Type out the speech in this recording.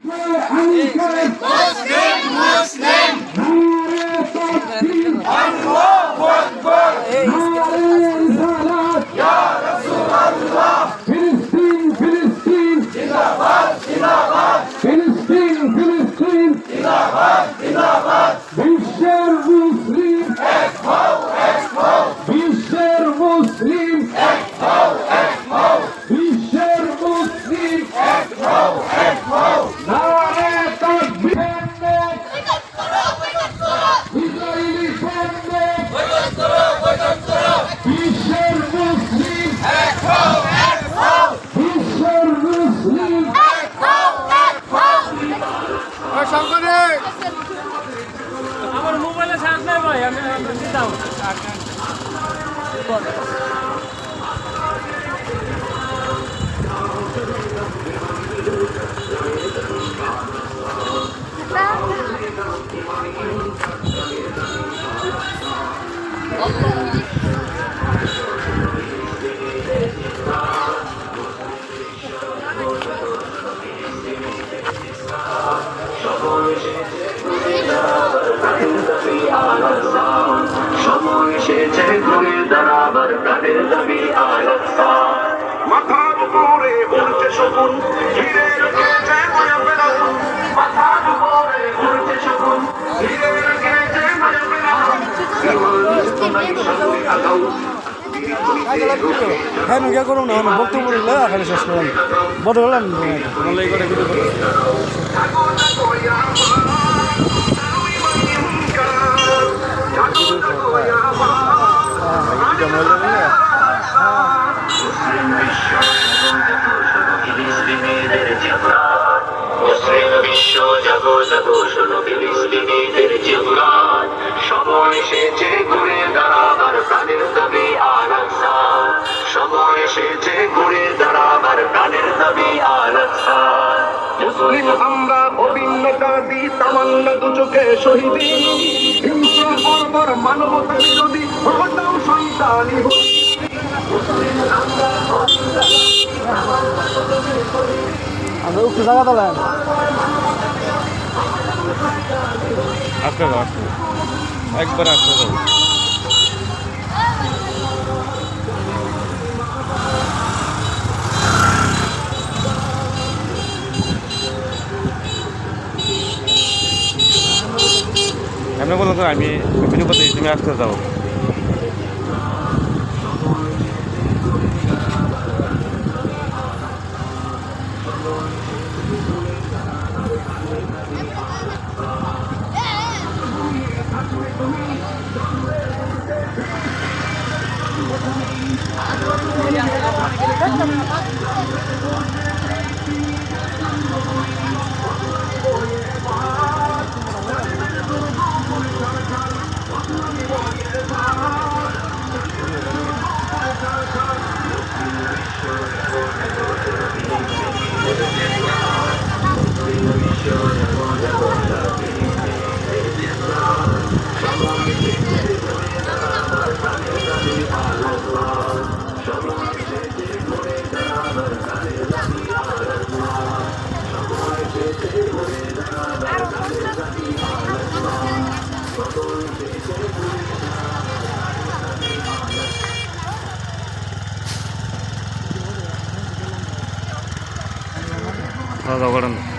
Muslim, Muslim. বিশ্বের মুসলিম বিশ্বের মুসলিম আমার মোবাইলে চার্জ নাই ভাই আমি দিতাম। দাঁড়াবার প্রাণের দাবি আলাদা মাথার উপরে উড়ছে শকুন ঘিরে রেখেছে মায়া ফেরাউন মাথার উপরে উড়ছে শকুন। ঘিরে রেখেছে মায়া ফেরাউন হ্যাঁ নুকিয়া করুন মানে বক্তব্য শেষ করেন বড় হলাম। বিশ্ব জাগো জাগো শোনো ফিলিস্তিনিদের জিহাদ সময় এসেছে ঘুরে দাঁড়াবার, প্রাণের দাবি আলাদা সময় এসেছে ঘুরে দাঁড়াবার, প্রাণের দাবি আলাদা মুসলিম আমরা অভিন্নতাদি তামান্না দু চোখে শহীদি। হিংসা বর্বর, মানবতা বিরোধী হটাও সন্তানি আমরা একটু জায়গা তোলেন। আস্তে যাও আস্তে। একবার আস্তে যাও এমনি বললাম আমি বিভিন্ন পথে তুমি আসতে যাও Oh, yeah. 가자 그런다